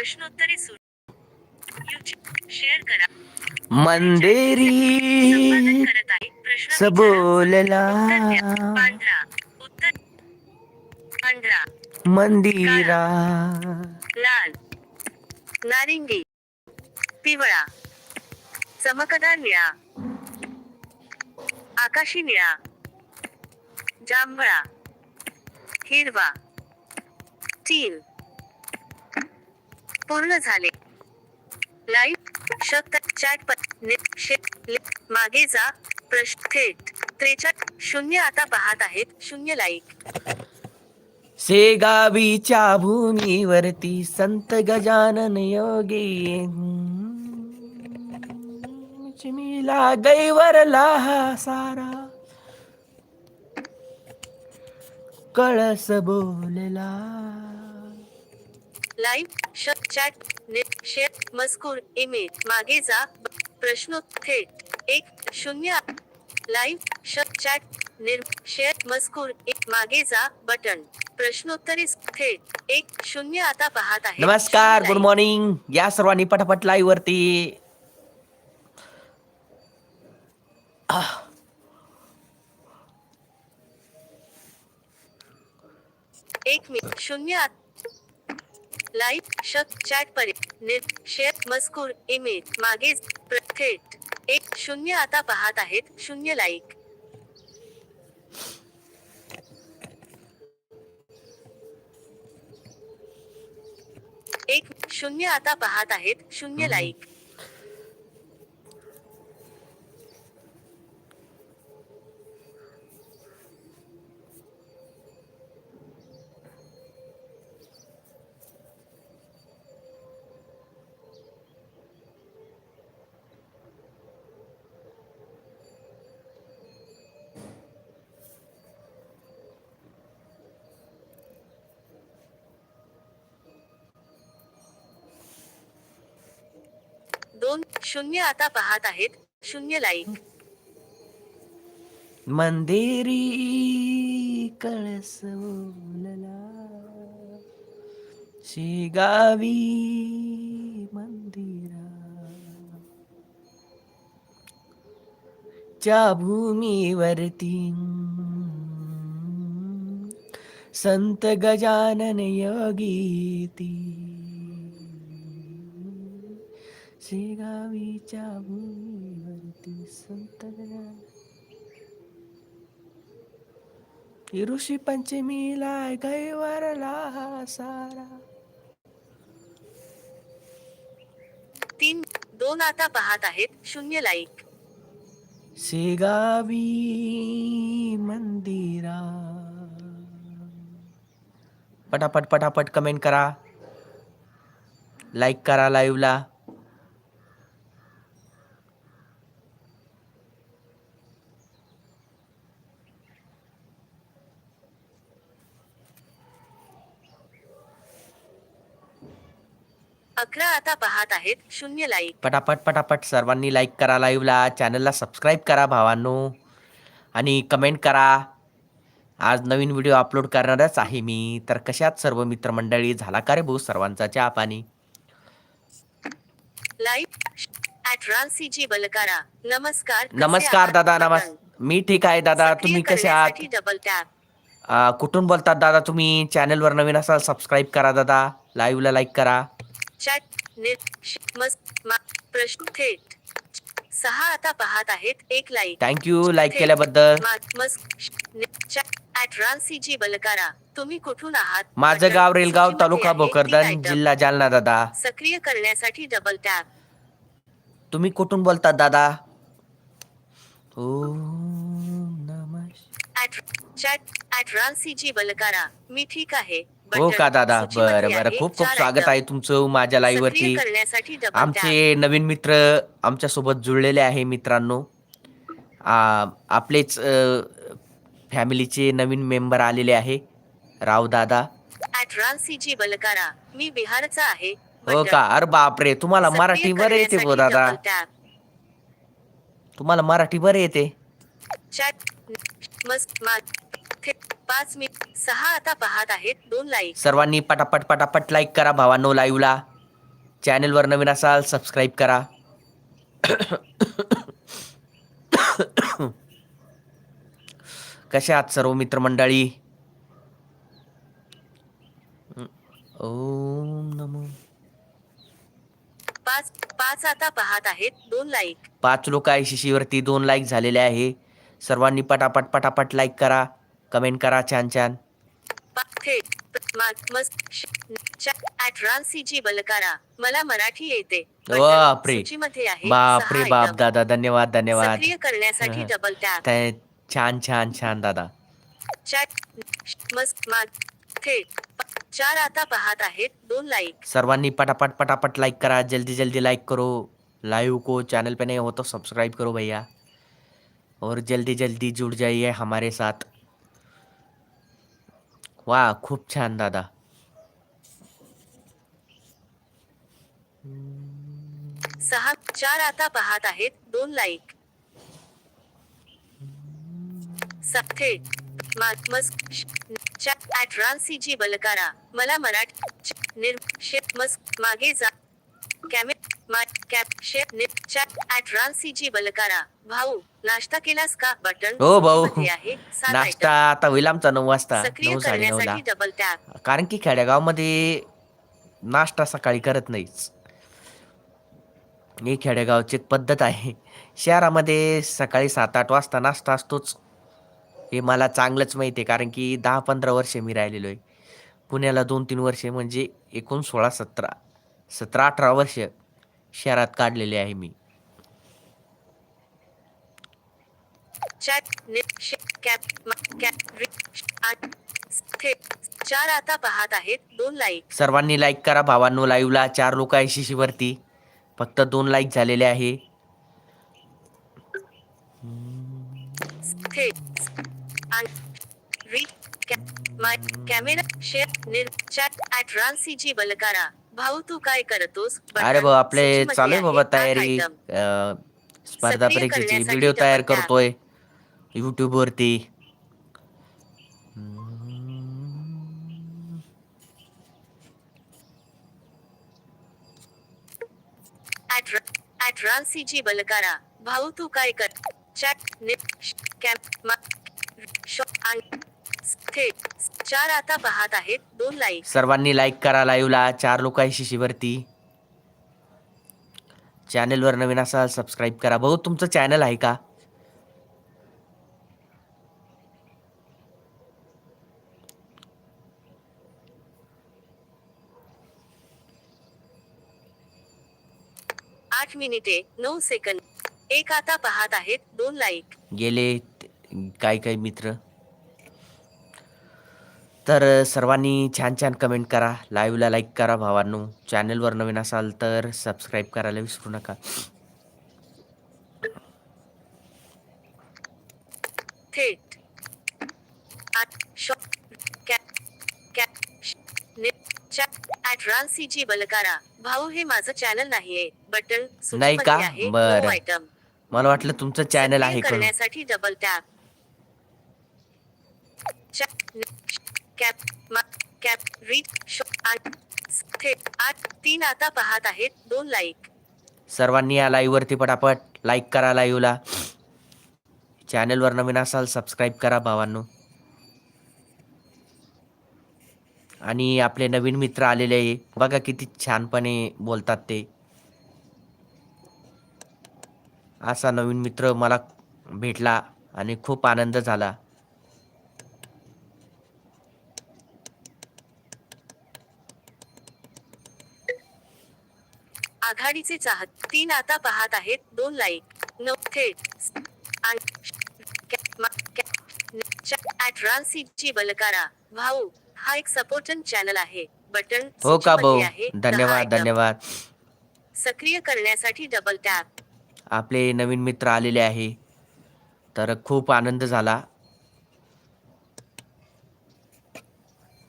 प्रश्नोत्तरे शेअर करा. मंदेरी सबोलला उत्तर द्या. पांढरा. उत्तर पांढरा. मंदिरा. लाल. नारिंगी. पिवळा. चमकदार निळा. आकाशी निळा. जांभळा. हिरवा. तीन. पूर्ण झाले. लाईव्ह शब्द चॅट प- मागे जा प्रश्न थेट. त्रेचाळ शून्य आता पाहत आहेत शून्य लाईक सेगावीच्या भूमीवरती संत गजानन योगी. चिमीला गैवरला हा सारा. कळस बोलला. लाईव्ह श चॅट नेट शेअर मजकूर इमेज मागे जा प्रश्न थेट एक शून्य लाईव्ह श चॅट निर् शेअर मजकूर एक मागे जा बटन प्रश्नोत्तरे थेट एक शून्य आता पाहत आहे. नमस्कार गुड मॉर्निंग. या सर्वांनी पटापट लाईव्ह वरती एक मिनिट शून्य आत लाईव्ह चॅट परि निर् शेअर मजकूर इमेज मागे थेट एक शून्य आता पाहत आहेत शून्य लाईक. एक शून्य आता पाहत आहेत शून्य लाईक. दोन शून्य आता पाहत आहेत. शून्य लाईक मंदिरी कळस शेगावी मंदिरा. च्या भूमीवरती संत गजानन योगीती शेगावीच्या भूमीवरती संत ऋषी पंचमीला गैवरला सारा. तीन दोन आता पाहत आहेत शून्य लाईक. शेगावी मंदिरा. पटापट पटापट कमेंट करा. लाईक करा लाईव्हला अकरा आता पाहत आहेत शून्य लाईक पटापट पटापट सर्वांनी लाईक करा लाईव्हला चॅनलला सबस्क्राईब करा भावांनो. आणि कमेंट करा. आज नवीन व्हिडिओ अपलोड करणारच आहे मी. तर कशात सर्व मित्रमंडळी? झाला का रे भाऊ सर्वांचा चहा पाणी? बलकारा नमस्कार नमस्कार? दादा बटन. नमस् मी ठीक आहे दादा. तुम्ही कसे आहात? डबल टॅप कुठून बोलतात दादा तुम्ही? चॅनलवर नवीन असाल सबस्क्राईब करा दादा. लाईव्हला लाईक करा. चॅट नेट प्रश्न थेट. सहा आता पाहत आहेत एक लाईक. थँक्यू लाईक केल्याबद्दल. बलकारा. तुम्ही कुठून आहात? माझं. गाव रेलगाव तालुका भोकरदन. जिल्हा जालना दादा. सक्रिय करण्यासाठी डबल टॅप तुम्ही कुठून बोलतात दादा? ऍट चॅट ऍट रालसीजी बलकारा. मी ठीक आहे. हो बटन. का दादा? सूचीमध्ये बरं बरं. आहे, खूप खूप चार स्वागत. आहे तुमचं माझ्या लाईव्ह सक्रिय वरती करण्यासाठी डबल टॅप आमचे नवीन मित्र आमच्यासोबत जुळलेले आहे मित्रांनो. आ, आपलेच फॅमिलीचे नवीन मेंबर आलेले आहे. राव दादा. बलकारा. मी बिहारचा आहे. हो बटन. का? अरे बापरे तुम्हाला सक्रिय मराठी बरं येते करण्यासाठी दादा. तुम्हाला मराठी बरं येते. चॅट मस्त पाच मिनिट सहा आता पाहत आहेत. दोन लाईक सर्वांनी पटापट पटापट लाईक करा भावांनो लाईव्हला चॅनलवर नवीन असाल सबस्क्राईब करा. कशा आहात सर्व मित्रमंडळी? ओम नमो. पाच पाच आता पाहत आहेत. दोन लाईक पाच लोक आहे शिशीवरती दोन लाईक झालेले आहे. सर्वांनी पटापट पटापट लाईक करा. कमेंट करा छान छान मला मराठी येते बापरे. बापरे बाप दादा धन्यवाद धन्यवाद करण्यासाठी डबल छान छान छान दादा चार आता पाहत आहेत दोन लाईक सर्वांनी पटापट पटापट लाइक करा जल्दी जल्दी लाइक करो लाइव को चैनल पे नहीं हो तो सब्सक्राइब करो भैया और जल्दी जल्दी जुड़ जाइए हमारे साथ वा खूप छान दादा सहा चार आता पाहत आहेत दोन लाईक स- थेट मा- मस जी बलकारा मला मराठी च- निर मागे जा भाऊ नाश्ता केलास का? बटन हो भाऊ. नाश्ता. आता होईल आमचा नऊ वाजता. नऊ कारण की खेडेगावमध्ये नाश्ता सकाळी करत नाहीच. ही खेडेगावची पद्धत आहे. शहरामध्ये सकाळी सात आठ वाजता नाश्ता असतोच. हे मला चांगलंच माहिती आहे कारण की दहा पंधरा वर्षे मी राहिलेलो आहे पुण्याला दोन तीन वर्षे म्हणजे एकूण सोळा सतरा. सतरा अठरा वर्ष शहरात काढलेले आहे मी. चार आता पाहत आहेत दोन लाईक सर्वांनी लाईक करा भावांनो लाईव्हला चार लोक आहे शिशीवरती फक्त दोन लाईक झालेले आहे. कॅमेरा शेअर निर चॅट ॲट सी जी बलकारा भाऊ तू काय करतोस? अरे भाऊ आपले सूचीमध्ये चालू आहे बाबा तयारी. अं, स्पर्धा सक्रिय परीक्षेची करण्यासाठी व्हिडिओ तयार डबल टॅप. करतोय. युट्यूब वरती. जी बलकारा भाऊ तू काय कर चॅट निर कॅप मा शो आणि थेट चार आता पाहत आहेत दोन लाईक सर्वांनी लाईक करा लाईव्हला. चार लोक आहे शिशीवरती. चॅनलवर नवीन असाल सबस्क्राईब करा. भाऊ तुमचं चॅनल आहे का? आठ मिनिटे नऊ सेकंद एक आता पाहत आहेत दोन लाईक गेले काही काही मित्र? तर सर्वांनी छान छान कमेंट करा. लाईव्हला लाईक करा भावांनो. चॅनलवर नवीन असाल तर सबस्क्राईब करायला विसरू नका. थेट. बलकारा. भाऊ हे माझं चॅनल नाहीये. बटन नाही का? बरं. मला वाटलं तुमचं चॅनल आहे करण्यासाठी double tap cap cap read show थेट आठ तीन आता पाहत आहेत दोन लाईक सर्वांनी या लाईव्हवरती पटापट लाईक करा लाईव्हला चॅनलवर नवीन असाल सबस्क्राईब करा भावांनो. आणि आपले नवीन मित्र आलेले आहे बघा किती छानपणे बोलतात ते. असा नवीन मित्र मला भेटला आणि खूप आनंद झाला. आघाडीचे चाहत. तीन आता पाहत आहेत. दोन लाईक नऊ थेट. जी बलकारा. भाऊ हा एक सपोर्टन चॅनल आहे. बटन हो का भाऊ? धन्यवाद. धन्यवाद. सक्रिय करण्यासाठी डबल टॅप आपले नवीन मित्र आलेले आहे. तर खूप आनंद झाला.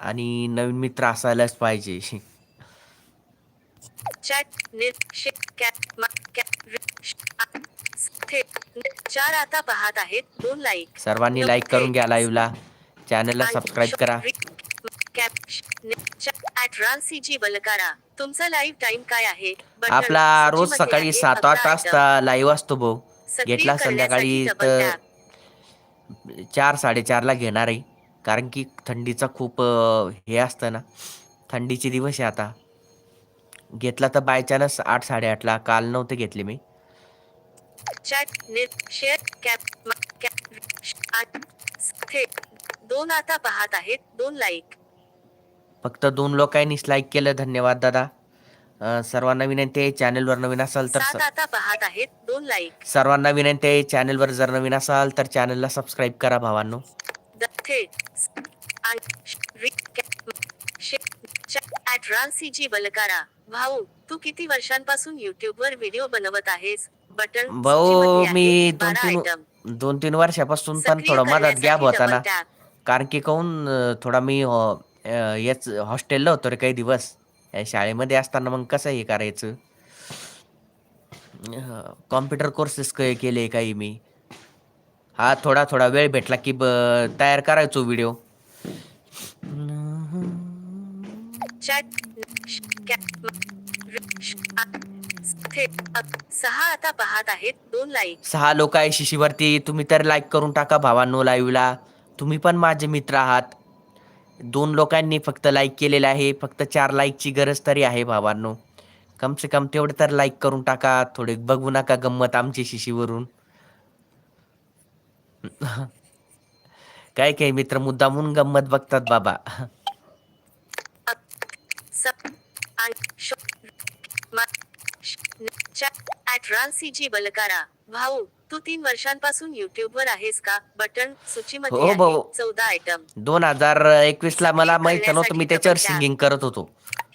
आणि नवीन मित्र असायलाच पाहिजे चॅट निर शे कॅप मा कॅप रि- श- आ- स- थेट न- चार आता पाहत आहेत. दोन लाईक सर्वांनी लाईक करून. घ्या लाईव्हला चॅनलला सबस्क्राईब करा. तुमचा लाईव्ह टाइम काय आहे? आपला रोज सकाळी. सात आठ. वाजता लाईव्ह असतो भाऊ. घेतला संध्याकाळी तर. चार साडेचारला घेणार आहे. कारण की थंडीचा खूप हे असतं ना. थंडीचे दिवस आहे आता. घेतला तर बाय चान्स आठ साडेआठला काल नव्हते घेतले मी. चॅट नेट शेअर कॅप म- कॅप श- आठ थेट दोन आता पाहत आहेत दोन लाईक फक्त दोन लोकांनीच लाईक केलं. धन्यवाद दादा. अं, सर्वांना विनंती आहे चॅनलवर नवीन असाल तर सात आता पाहत आहेत दोन लाईक सर्वांना विनंती आहे चॅनलवर जर नवीन असाल तर चॅनलला सबस्क्राईब करा भावांनो. द थेट स- आठ श- रि- कॅप म- शे- ॲट रानसीजी बलकारा भाऊ तू किती वर्षांपासून युट्यूब वर व्हिडिओ बनवत आहेस बटन भाऊ. मी दोन तीन. दोन तीन वर्षापासून पण थोडा मदत गॅप होता ना. कारण की काहून थोडा मी याच हॉस्टेलला होतो रे काही दिवस शाळेमध्ये असताना मग कसं हे करायचं कॉम्प्युटर कोर्सेस केले काही मी हा थोडा थोडा वेळ भेटला की तयार करायचो व्हिडिओ चॅट श- कॅप म- रि- श- आ- थेट अ- सहा आता पाहत आहेत दोन लाईक सहा लोक आहे शिशीवरती तुम्ही तर लाईक करून टाका भावांनो लाईव्हला तुम्ही पण माझे मित्र आहात. दोन लोकांनी फक्त लाईक केलेलं आहे फक्त चार लाईकची गरज तरी आहे भावांनो. कम से कम तेवढं तर लाईक करून टाका थोडे बघू नका गंमत आमची शिशीवरून. काय काय मित्र मुद्दामून गंमत बघतात बाबा सब आणि शो मा- श- न- चॅट ॲट रानसीजी बलकारा भाऊ तू तीन वर्षांपासून युट्यूब वर आहेस का? बटन सूचीमध्ये हो. भाऊ. चौदा आयटम दोन हजार एकवीस ला मला माहीत नव्हतं मी त्याच्यावर सिंगिंग करत होतो.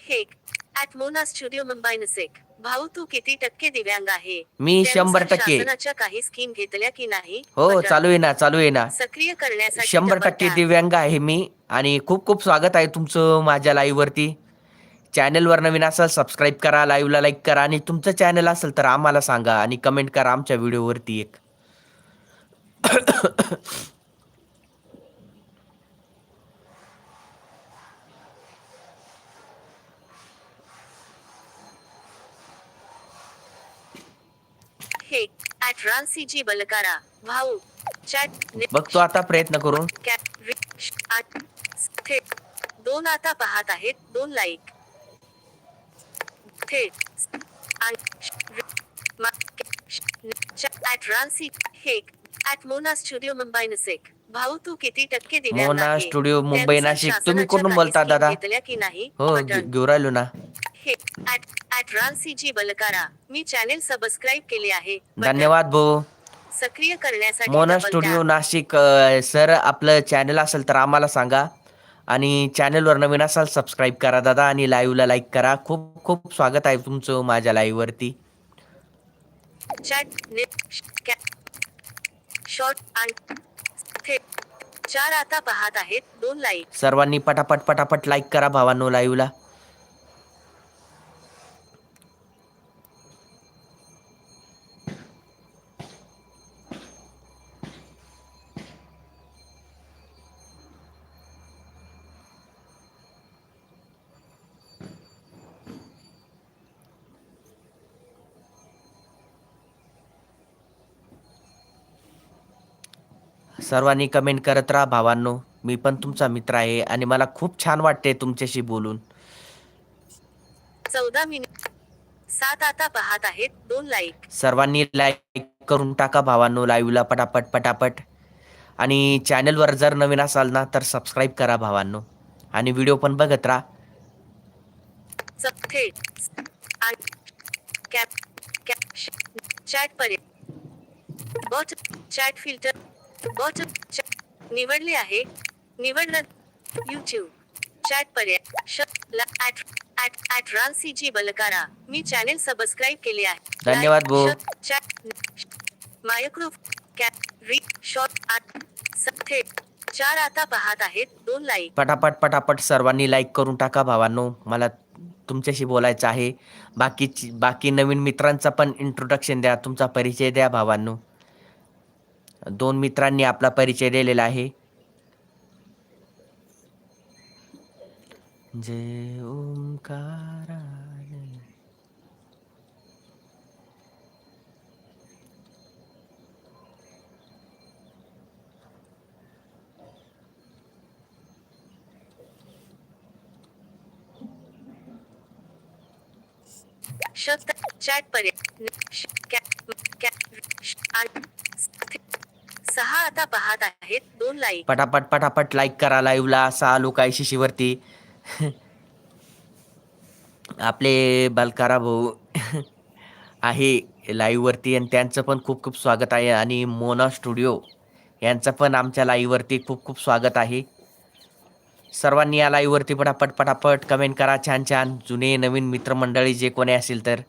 हेक ॲट मोना स्टुडिओ मुंबई नसेक भाऊ तू किती टक्के दिव्यांग आहे? मी शंभर टक्के. काही स्कीम घेतल्या की नाही? हो चालू आहे ना चालू आहे ना. सक्रिय करण्यासाठी शंभर टक्के. दिव्यांग आहे मी आणि खूप खूप स्वागत आहे तुमचं माझ्या लाईव्हवरती चॅनलवर नवीन असाल सबस्क्राईब करा लाईव्हला लाईक करा आणि तुमचं चॅनल असेल तर आम्हाला सांगा आणि कमेंट करा आमच्या व्हिडिओवरती एक. ॲट रानसीजी बलकारा भाऊ चॅट बघतो आता प्रयत्न करून. दोन आता पाहत आहेत दोन लाईक थेट मोना स्टुडिओ मुंबई नसेक भाऊ तू किती टक्के दिव्यांग मोना? स्टुडिओ मुंबई नाशिक तुम्ही काही बोलता दादा? की नाही? हो घेऊ राहिलो ना. हे रानसीजी बलकारा मी चॅनेल सबस्क्राईब केले आहे. धन्यवाद भाऊ. सक्रिय करण्यासाठी मोना स्टुडिओ. नाशिक सर आपलं चॅनल असेल तर आम्हाला सांगा. आणि चॅनलवर नवीन असाल सबस्क्राईब करा दादा आणि लाईव्हला लाईक करा. खूप खूप स्वागत आहे तुमचं माझ्या आणि थेट चार आता पाहत आहेत. दोन लाईक सर्वांनी पटापट पटापट लाईक करा भावांनो लाईव्हला सर्वांनी कमेंट करत राहा भावांनो. मी पण तुमचा मित्र आहे आणि मला खूप छान वाटते तुमच्याशी बोलून. चौदा मिनिट सात आता पाहत आहेत दोन लाईक सर्वांनी लाईक करून टाका भावांनो लाईव्हला पटापट पटापट. आणि चॅनलवर जर नवीन असाल ना तर सबस्क्राईब करा भावांनो. आणि व्हिडिओ पण बघत राहा. च- थेट आणि कॅप कॅप चॅट पर्याय बॉट चॅट फिल्टर बॉट निवडले आहे. निवडलं युट्यूब चॅट पर्याय. ॲट रानसीजी बलकारा मी चॅनेल सबस्क्राईब केले आहे. धन्यवाद मायक्रो चार आता पाहत आहेत. दोन लाईक पटापट पटापट सर्वांनी लाईक करून टाका भावांनो. मला तुमच्याशी बोलायचं आहे. बाकीची बाकी नवीन मित्रांचा पण इंट्रोडक्शन द्या. तुमचा परिचय द्या भावांनो. दोन मित्रांनी आपला परिचय दिलेला आहे. जय ओंकारा शब्द चॅट पर्यंत सहा आता पाहत आहेत. दोन लाईक पटापट पटापट लाईक करा लाईव्हला सहा लोक आहे शिशीवरती आपले बलकारा भाऊ आहे लाईव्हवरती आणि त्यांचं पण खूप खूप स्वागत आहे. आणि मोना स्टुडिओ यांचं पण आमच्या लाईव्हवरती खूप खूप स्वागत आहे. सर्वांनी या लाईव्हवरती पटापट पटापट कमेंट करा. छान छान जुने नवीन मित्रमंडळी जे कोणी असेल तर.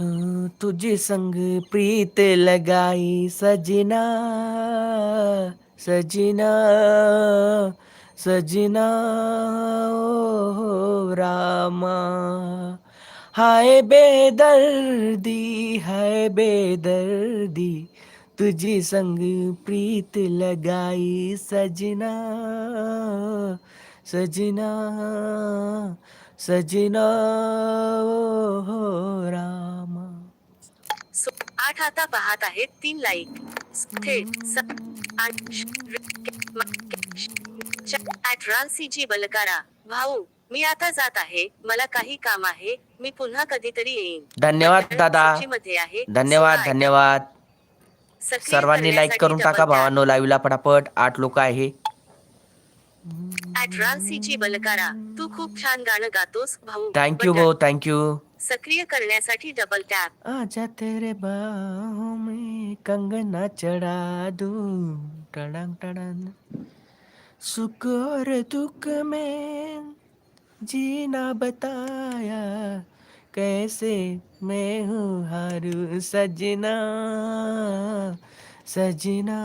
तुझे संग प्रीत लगाई सजना सजना सजना ओ रामा। हाय बेदर्दी हाय बेदर्दी तुझे संग प्रीत लगाई सजना सजना सजना ओ रामा। आठ आता पाहत आहेत तीन लाईक थेट बलकारा. भाऊ मी आता जात आहे मला काही काम आहे मी पुन्हा कधीतरी येईन. धन्यवाद दादा. मध्ये आहे धन्यवाद धन्यवाद. सर्वांनी लाईक करून टाका. भावांनो लाईव्हला पटापट. आठ लोक आहे. बलकारा. तू खूप छान गाणं गातोस भाऊ. थँक्यू. भाऊ. थँक्यू सक्रिय करण्यासाठी डबल टॅप आजा तेरे बाहों में कंगना चढ़ा दूँ. टड़ंग टड़ंग. सुख और दुख में जीना बताया. कैसे मैं हूँ हारू सजना? सजना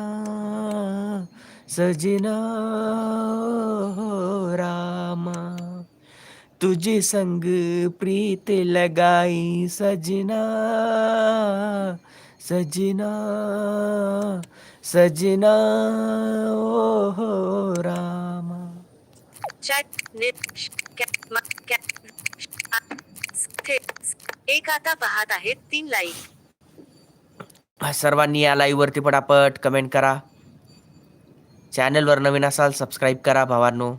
सजना, ओ रामा। तुझे संग प्रीत लगाई सजना सजना सजना ओ हो रामा एक आता पाहत आहेत तीन लाईक सर्वांनी या लाईव्ह वरती पटापट कमेंट करा. चॅनलवर नवीन असाल सबस्क्राईब करा भावांनो.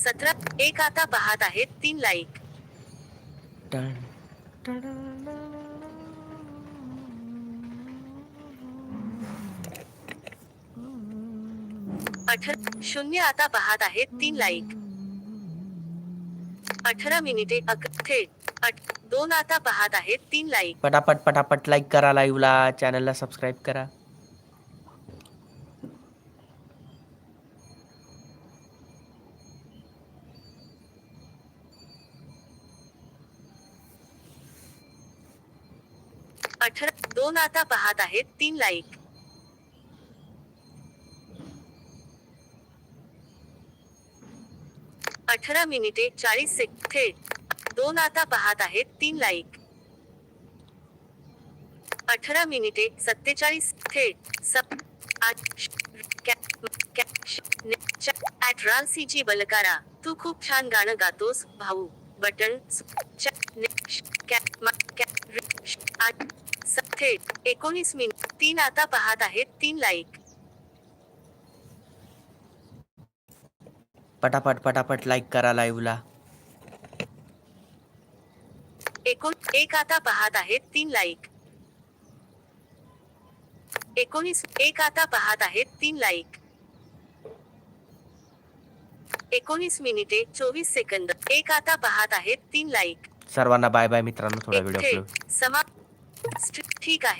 सतरा एक आता पाहत आहेत तीन लाईक अठरा शून्य आता पाहत आहेत तीन लाईक अठरा मिनिटे अक थेट अठ दोन आता पाहत आहेत तीन लाईक पटापट पटापट लाईक करा लाईव्हला चॅनलला सबस्क्राईब करा. अठरा, दोन आता पाहत आहेत, तीन लाईक अठरा मिनिटे चाळीस थेट दोन आता पाहत आहेत, तीन लाईक अठरा मिनिटे सत्तेचाळीस थेट सप रानसीजी बलकारा. तू खूप छान गाणं गातोस, भाऊ. बटन थेट एकोणीस मिनिट तीन आता पाहत आहेत तीन लाईक पटापट पटापट लाईक करा लाईव्हला एकोण एक आता पाहत आहेत तीन लाईक एकोणीस एक आता पाहत आहेत तीन लाईक एकोणीस मिनिटे चोवीस सेकंद एक आता पाहत आहेत तीन लाईक सर्वांना बाय बाय मित्रांनो थोडा व्हिडिओ थेट समा स्ट- ठीक आहे.